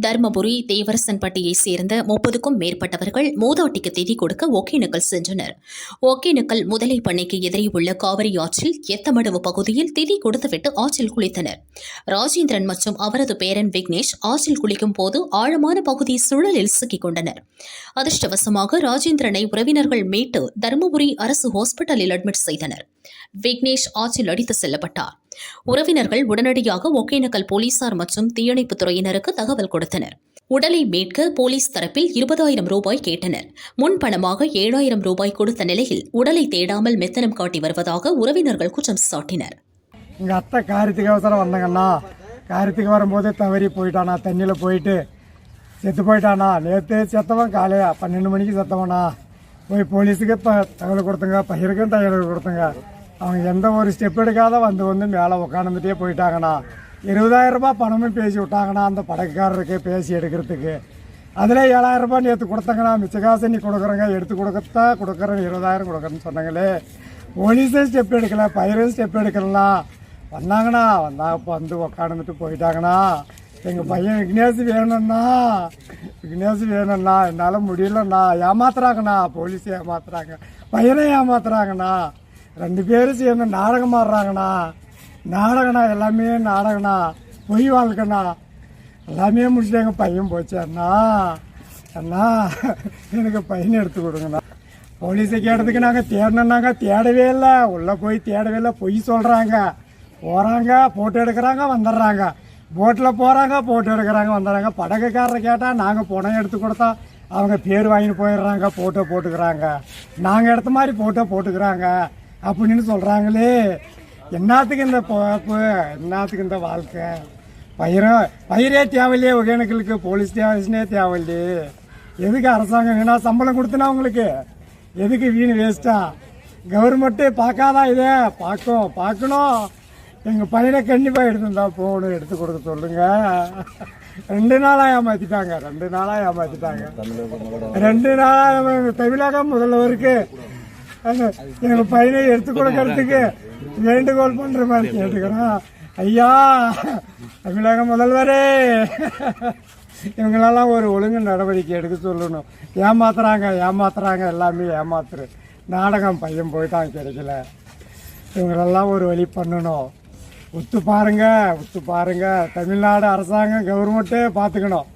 தர்மபுரி தேவரசன்பட்டியை சேர்ந்த முப்பதுக்கும் மேற்பட்டவர்கள் மூதாட்டிக்கு திதி கொடுக்க ஒகேனக்கல் சென்றனர். ஒகேனக்கல் முதலை பண்ணைக்கு எதிரே உள்ள காவிரி ஆற்றில் எத்தமடவு பகுதியில் திதி கொடுத்துவிட்டு ஆற்றில் குளித்தனர். ராஜேந்திரன் மற்றும் அவரது பேரன் விக்னேஷ் ஆற்றில் குளிக்கும் போது ஆழமான பகுதி சுழலில் சிக்கிக் கொண்டனர். அதிர்ஷ்டவசமாக ராஜேந்திரனை உறவினர்கள் மீட்டு தருமபுரி அரசு ஹாஸ்பிட்டலில் அட்மிட் செய்தனர். விக்னேஷ் ஆற்றில் அடித்து செல்லப்பட்டார். உறவினர்கள் உடனடியாக ஒகேனக்கல் போலீசார் மற்றும் தீயணைப்புத் துறையினருக்கு தகவல் கொடுத்தனர். உடலை மீட்க போலீஸ் தரப்பில் இருபதாயிரம் ரூபாய் கேட்டனர். முன்பணமாக ஏழாயிரம் ரூபாய் கொடுத்த நிலையில் உடலை தேடாமல் மெத்தனம் காட்டி வருவதாக உறவினர்கள் குற்றம் சாட்டினர். எங்கள் அத்தை காரியத்துக்கு அவசரம் வந்தாங்கண்ணா காரியத்துக்கு வரும்போதே தவறி போயிட்டானா? தண்ணியில் போயிட்டு செத்து போயிட்டானா? நேற்று செத்தவன் காலையா? பன்னெண்டு மணிக்கு செத்தவனா? போய் போலீஸுக்கு இப்போ தகவல் கொடுத்துங்க. பயிர்க்கும் தகவல் கொடுத்துங்க. அவங்க எந்த ஒரு ஸ்டெப் எடுக்காத வந்து வந்து மேலே உட்காந்துட்டே போயிட்டாங்கண்ணா. இருபதாயிரம் ரூபாய் பணமும் பேசி விட்டாங்கண்ணா அந்த படகுக்காரருக்கு பேசி எடுக்கிறதுக்கு. அதில் ஏழாயிரம் ரூபாய் நேற்று கொடுத்தாங்கண்ணா மிச்ச காசு நீ கொடுக்குறேங்க எடுத்து கொடுக்கத்தா கொடுக்குறேன் இருபதாயிரம் கொடுக்குறேன்னு சொன்னாங்களே. போலீஸே ஸ்டெப் எடுக்கல பயிரும் ஸ்டெப் எடுக்கலாம் வந்தாங்கண்ணா வந்தால் இப்போ வந்து உக்காந்துட்டு போயிட்டாங்கண்ணா. எங்கள் பையன் விக்னேஷ் வேணும்ண்ணா. விக்னேஷ் வேணும்ண்ணா என்னால் முடியலண்ணா. ஏமாத்துறாங்கண்ணா போலீஸ் ஏமாத்துறாங்க. பையனை ஏமாத்துறாங்கண்ணா. ரெண்டு பேரும் சேர்ந்து நாடகம் ஆடுறாங்கண்ணா. நாடகண்ணா எல்லாமே நாடகண்ணா பொய் வாழ்க்கண்ணா. எல்லாமே முடிச்சுட்டு எங்கள் பையன் போச்சு அண்ணா. அண்ணா எனக்கு பையனை எடுத்து கொடுங்கண்ணா. போலீஸை கேட்டதுக்கு நாங்கள் தேடணுன்னாங்க தேடவே இல்லை. உள்ளே போய் தேடவே இல்லை. பொய் சொல்கிறாங்க போகிறாங்க ஃபோட்டோ எடுக்கிறாங்க வந்துடுறாங்க. போட்டில் போகிறாங்க ஃபோட்டோ எடுக்கிறாங்க வந்துடுறாங்க. படகுக்காரரை கேட்டால் நாங்கள் பணம் எடுத்து கொடுத்தா அவங்க பேர் வாங்கிட்டு போயிடுறாங்க ஃபோட்டோ போட்டுக்கிறாங்க. நாங்கள் எடுத்த மாதிரி ஃபோட்டோ போட்டுக்கிறாங்க. அப்படின்னு சொல்கிறாங்களே என்னத்துக்கு இந்த பிறப்பு என்னத்துக்கு இந்த வாழ்க்கை? பயிரும் பயிரே தேவையில்லையே ஒகேனக்கலுக்கு. போலீஸ் ஸ்டேஷனே தேவையில்லையே. எதுக்கு அரசாங்கம் வேணா சம்பளம் கொடுத்தனா உங்களுக்கு? எதுக்கு வீண் வேஸ்ட்டா கவர்மெண்ட்டு பார்க்காதா இதே? பார்க்கும் பார்க்கணும். எங்கள் பையனை கண்டிப்பாக எடுத்துருந்தா போகணும் எடுத்து கொடுக்க சொல்லுங்க. ரெண்டு நாளாக ஏமாற்றிட்டாங்க ரெண்டு நாளாக ஏமாற்றிட்டாங்க ரெண்டு நாளாக தமிழக முதல்வருக்கு எங்க பையனை எடுத்து கொடுக்கறதுக்கு வேண்டுகோள் பண்ணுற மாதிரி கேட்டுக்கிறோம் ஐயா தமிழக முதல்வரே இவங்களெல்லாம் ஒரு ஒழுங்கு நடவடிக்கை எடுக்க சொல்லணும். ஏமாத்துறாங்க ஏமாத்துறாங்க எல்லாமே ஏமாத்துரு. நாடகம் பையன் போயிட்டான் கிடைக்கல. இவங்களெல்லாம் ஒரு வழி பண்ணணும். ஒத்து பாருங்க ஒத்து பாருங்க. தமிழ்நாடு அரசாங்கம் கவர்மெண்ட்டே பார்த்துக்கணும்.